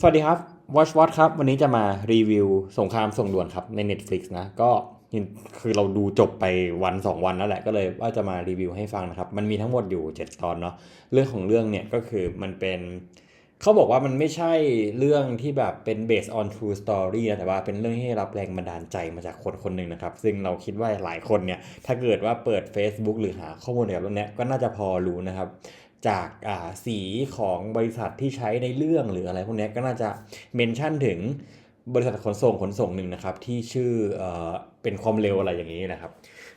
สวัสดีครับ Watch Watch ครับ วันนี้จะมารีวิวสงครามส่งด่วนครับใน Netflix นะ ก็คือเราดูจบไปวัน 2 วันแล้วแหละก็เลยว่าจะมารีวิวให้ฟังนะครับ มันมีทั้งหมดอยู่ 7 ตอนเนาะเรื่องของเรื่องเนี่ยก็คือมันเป็นเขาบอกว่ามันไม่ใช่เรื่องที่แบบเป็น based on true story นะแต่ว่าเป็นเรื่องที่รับแรงบันดาลใจมาจากคนคนหนึ่งนะครับ ซึ่งเราคิดว่าหลายคนเนี่ยถ้าเกิดว่าเปิด Facebook หรือหาข้อมูลเกี่ยวกับเรื่องนี้ก็น่าจะพอรู้นะครับ จากาสีของบริษัทที่ใช้ในเรื่องหรืออะไรพวกนี้ก็น่าจะเมนชั่นถึงบริษัทขนส่งขนส่งหนึ่งนะครับ ที่ชื่อเอเป็นความเร็วอะไรอย่างนี้นะครับ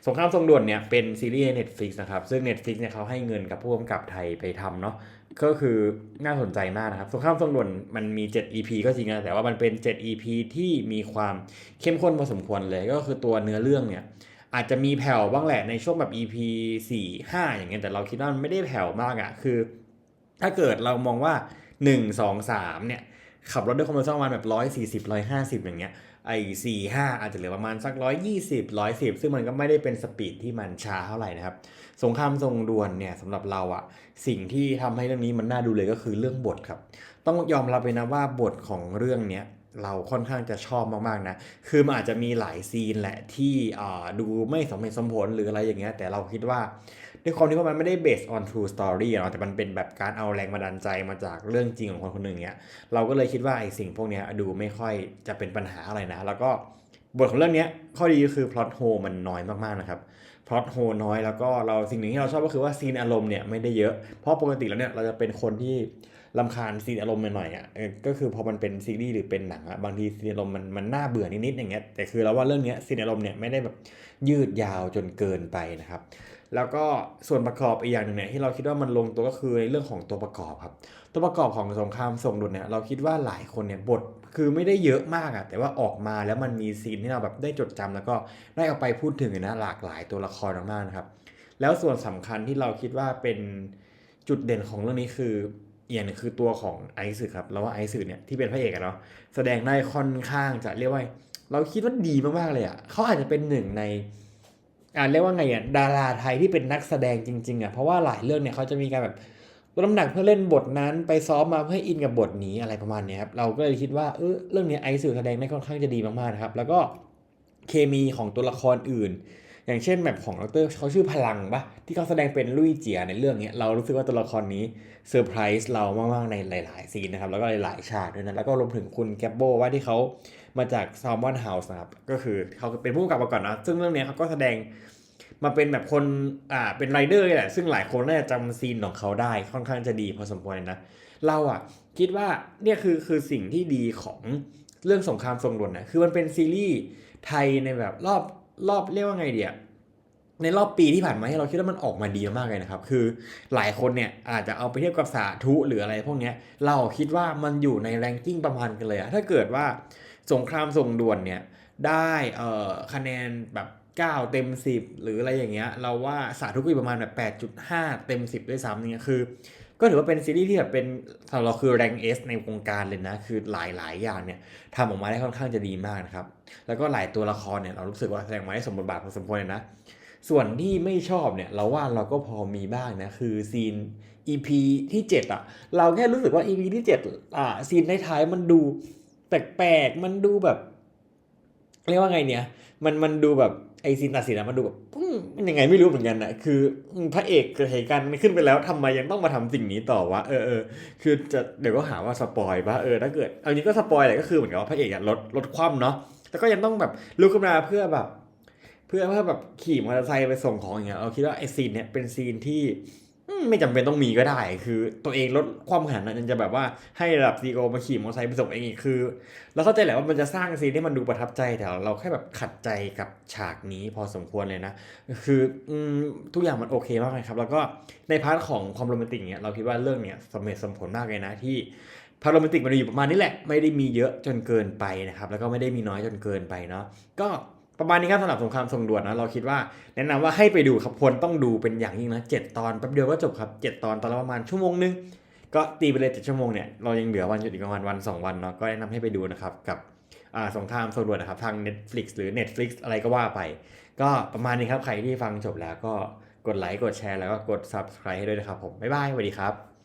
สงครามทรงด่วนเนี่ยเป็นซีรีส์ Netflix นะครับ ซึ่ง Netflix เนี่ยเขาให้เงินกับผู้กำกับไทยไปทำเนาะก็คือน่าสนใจมากนะครับ สงครามทรงด่วนมันมี 7 EP ก็จริงนะแต่ว่ามันเป็น 7 EP ที่มีความเข้มข้นพอสมควรเลยก็คือตัวเนื้อเรื่องเนี่ย อาจจะมีแผ่วบ้างแหละในช่วงแบบ EP 4 5 อย่างเงี้ยแต่เราคิดว่ามันไม่ได้แผ่วมากอะ่ะคือ ถ้าเกิดเรามองว่า 1 2 3 เนี่ย ขับรถด้วยความเร็วสักประมาณแบบ 140 150 อย่างเงี้ยไอ้สี่ห้าอาจจะเหลือประมาณสัก120 110ซึ่งมันก็ไม่ได้เป็นสปีดที่มันช้าเท่าไหร่นะครับ สงครามทรงด่วนเนี่ยสำหรับเราอะสิ่งที่ทำให้เรื่องนี้มันน่าดูเลยก็คือเรื่องบทครับ ต้องยอมรับเลยนะว่าบทของเรื่องเนี้ย เราค่อนข้างจะชอบมากๆนะ คือมันอาจจะมีหลายซีนแหละที่ดูไม่สมเหตุสมผลหรืออะไรอย่างเงี้ย แต่เราคิดว่าด้วยความที่ว่ามันไม่ได้ based on true story เนาะแต่มันเป็นแบบการเอาแรงบันดาลใจมาจากเรื่องจริงของคนคนหนึ่งเนี้ย เราก็เลยคิดว่าไอ้สิ่งพวกเนี้ยดูไม่ค่อยจะเป็นปัญหาอะไรนะ แล้วก็ บทของเรื่องนี้ข้อดีก็คือพล็อตโฮมันน้อยมากๆนะครับพล็อตโฮน้อยแล้วก็เราสิ่งหนึ่งที่เราชอบก็คือว่าซีนอารมณ์เนี่ยไม่ได้เยอะ เพราะปกติแล้วเนี่ยเราจะเป็นคนที่ลำคาญซีนอารมณ์หน่อยๆอะก็คือพอมันเป็นซีรีส์หรือเป็นหนังอะบางทีซีนอารมณ์มันมันน่าเบื่อนิดๆอย่างเงี้ยแต่คือเราว่าเรื่องนี้ซีนอารมณ์เนี่ยไม่ได้แบบยืดยาวจนเกินไปนะครับ แล้วก็ส่วนประกอบอีกอย่างหนึ่งเนี่ยที่เราคิดว่ามันลงตัวก็คือในเรื่องของตัวประกอบครับ ตัวประกอบของสงครามส่งดุดเนี่ยเราคิดว่าหลายคนเนี่ยบทคือไม่ได้เยอะมากอะแต่ว่าออกมาแล้วมันมีซีนที่เราแบบได้จดจำแล้วก็ได้เอาไปพูดถึงนะหลากหลายตัวละครมากๆนะครับ แล้วส่วนสำคัญที่เราคิดว่าเป็นจุดเด่นของเรื่องนี้คืออีย่างนึงคือตัวของไอซ์สึครับเราว่าไอซ์สึเนี่ยที่เป็นพระเอกอะเนาะแสดงได้ค่อนข้างจะเรียกว่า เราคิดว่าดีมากๆเลยอะเขาอาจจะเป็นหนึ่งใน อ่าเรียกว่าไงอะดาราไทยที่เป็นนักแสดงจริง ๆอะเพราะว่าหลายเรื่องเนี่ยเขาจะมีการแบบลดน้ำหนักเพื่อเล่นบทนั้นไปซ้อมมาเพื่ออินกับบทนี้อะไรประมาณเนี้ยครับเราก็เลยคิดว่าเออเรื่องเนี้ยไอซ์สื่อแสดงได้ค่อนข้างจะดีมากๆนะครับ แล้วก็เคมีของตัวละครอื่น อย่างเช่นแบบของดรเขาชื่อพลังปะที่เขาแสดงเป็นลุยเจียในเรื่องเนี้ยเรารู้สึกว่าตัวละครนี้เซอร์ไพรส์เรามากๆในหลาย ๆ ซีนนะครับ แล้วก็หลายๆฉากด้วยนะ แล้วก็รวมถึงคุณแกปโบว่าที่เขามาจาก s ซ l m o n House นะครับ ก็คือเขาเป็นผู้กำกับมาก่อนนะ ซึ่งเรื่องนี้เขาก็แสดงมาเป็นแบบคนอ่าเป็นไรเดอร์แหละ ซึ่งหลายคนน่าจะจำซีนของเขาได้ค่อนข้างจะดีพอสมควรนะ เราอะคิดว่าเนี่ยคือคือสิ่งที่ดีของเรื่องสงครามทรงด่วนนะ คือมันเป็นซีรีส์ไทยในแบบรอบ รอบเรียกว่าไงเดียในรอบปีที่ผ่านมาให้เราคิดว่ามันออกมาดีมากเลยนะครับ คือหลายคนเนี่ยอาจจะเอาไปเทียบกับสาธุหรืออะไรพวกนี้เราคิดว่ามันอยู่ในแรงกิ้งประมาณกันเลยอะถ้าเกิดว่าสงครามทรงด่วนเนี่ยได้เอ่อคะแนนแบบ9 เต็ม 10 หรืออะไรอย่างเงี้ย เราว่าสาธุก็อยู่ประมาณแบบ8.5 เต็ม 10 ด้วยซ้ำเนี่ยคือ ก็ถือว่าเป็นซีรีส์ที่แบบเป็นสำหรับเราคือแรงเอสในวงการเลยนะ คือหลายๆอย่างเนี่ยทำออกมาได้ค่อนข้างจะดีมากนะครับ แล้วก็หลายตัวละครเนี่ยเรารู้สึกว่าแสดงมาได้สมบทบาทพอสมควรเลยนะ ส่วนที่ไม่ชอบเนี่ยเราว่าเราก็พอมีบ้างนะ คือซีน EP ที่ 7อะเราแค่รู้สึกว่า EP ที่7อ่าซีนท้ายๆมันดูแปลกๆมันดูแบบ เรียกว่าไงเนี่ย มันมันดูแบบ ไอซีนตัดสินอะมันดูแบบมันยังไงไม่รู้เหมือนกันนะคือพระเอกเกิดเหตุการณ์มันขึ้นไปแล้วทำไมยังต้องมาทำสิ่งนี้ต่อวะเออเออคือจะเดี๋ยวก็หาว่าสปอยปะเออถ้าเกิดเอานี้ก็สปอยแหละก็คือเหมือนกับว่าพระเอกอะลดลดความเนาะแต่ก็ยังต้องแบบลุกขึ้นมาเพื่อแบบ เพื่อเพื่อแบบขี่มอเตอร์ไซค์ไปส่งของอย่างเงี้ยเราคิดว่าไอซีนเนี่ยเป็นซีนที่ ไม่จำเป็นต้องมีก็ได้ คือตัวเองลดความขนาดนั้นยังจะแบบว่าให้ระดับซีโอมาขี่มอเตอร์ไซค์ไปส่งเองอีกคือ เราเข้าใจแหละว่ามันจะสร้างซีนที่มันดูประทับใจแต่เราแค่แบบขัดใจกับฉากนี้พอสมควรเลยนะ คืออืมทุกอย่างมันโอเคมากเลยครับ แล้วก็ในพาร์ทของความโรแมนติกเนี่ยเราคิดว่าเรื่องเนี้ยสมเหตุสมผลมากเลยนะที่พาร์ทโรแมนติกมันอยู่ประมาณนี้แหละ ไม่ได้มีเยอะจนเกินไปนะครับ แล้วก็ไม่ได้มีน้อยจนเกินไปเนาะก็ ประมาณนี้ครับสำหรับสงครามทรงด่วนนะเราคิดว่าแนะนำว่าให้ไปดูครับควรต้องดูเป็นอย่างยิ่งนะเจ็ดตอนแป๊บเดียวก็จบครับเจ็ดตอนตอนละประมาณชั่วโมงนึงก็ตีไปเลยเจ็ดชั่วโมงเนี่ยเรายังเหลือวันหยุดอีกประมาณวันสองวันเนาะก็แนะนำให้ไปดูนะครับกับอ่าสงครามโซลวนนะครับทาง Netflix หรือ Netflix อะไรก็ว่าไป ก็ประมาณนี้ครับใครที่ฟังจบแล้วก็กดไลค์กดแชร์แล้วก็กด Subscribe ให้ด้วยนะครับผมบ๊ายบายสวัสดีครับ